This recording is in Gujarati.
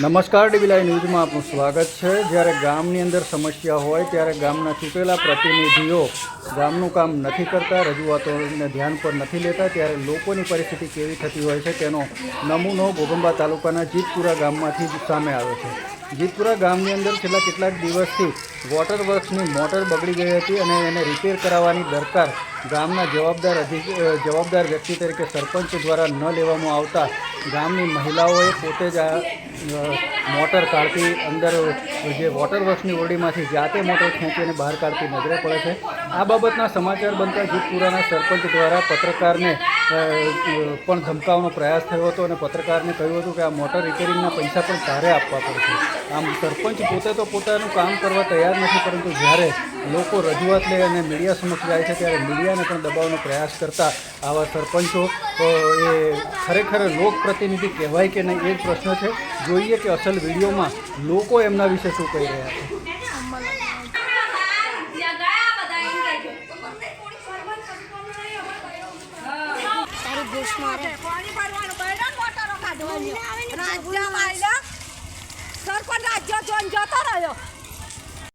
નમસ્કાર ડીબીલાઈ ન્યૂઝમાં આપનું સ્વાગત છે. જ્યારે ગામની અંદર સમસ્યા હોય ત્યારે ગામના ચૂંટેલા પ્રતિનિધિઓ ગામનું કામ નથી કરતા, રજૂઆતોને ધ્યાન પર નથી લેતા, ત્યારે લોકોની પરિસ્થિતિ કેવી થતી હોય છે તેનો નમૂનો ભોગંબા તાલુકાના જીતપુરા ગામમાંથી જ સામે આવ્યો છે. જીતપુરા ગામની અંદર છેલ્લા કેટલાક દિવસથી વોટર વર્ક્સની મોટર બગડી ગઈ હતી અને એને રિપેર કરાવવાની દરકાર ગામના જવાબદાર અધિક જવાબદાર વ્યક્તિ તરીકે સરપંચ દ્વારા ન લેવામાં આવતા ગામની મહિલાઓએ પોતે જ આ મોટર કાઢતી અંદર જે વોટર વર્ક્સની ઓરડીમાંથી જાતે મોટર ખેંચીને બહાર કાઢતી નજરે પડે છે. આ બાબતના સમાચાર બનતા જીતપુરાના સરપંચ દ્વારા પત્રકારને પણ ધમકાવવાનો પ્રયાસ થયો હતો અને પત્રકારને કહ્યું હતું કે આ મોટર રિપેરિંગના પૈસા પણ તારે આપવા પડશે. આમ સરપંચ પોતે તો પોતાનું કામ કરવા તૈયાર નથી, પરંતુ જ્યારે લોકો રજૂઆત લે અને મીડિયા સમક્ષ જાય છે, ત્યારે મીડિયાને પણ દબાવવાનો પ્રયાસ કરતા આવા સરપંચો એ ખરેખર લોકપ્રતિનિધિ કહેવાય કે નહીં એ જ પ્રશ્ન છે. જોઈએ કે અસલ વિડીયોમાં લોકો એમના વિશે શું કહી રહ્યા છે. તારી મારે. પાણી ભરવાનું બૈરાન મોટરો કાઢવાની રાજ્યમાં આયલા સરપંચ રાજ્ય જોન જતો રહ્યો.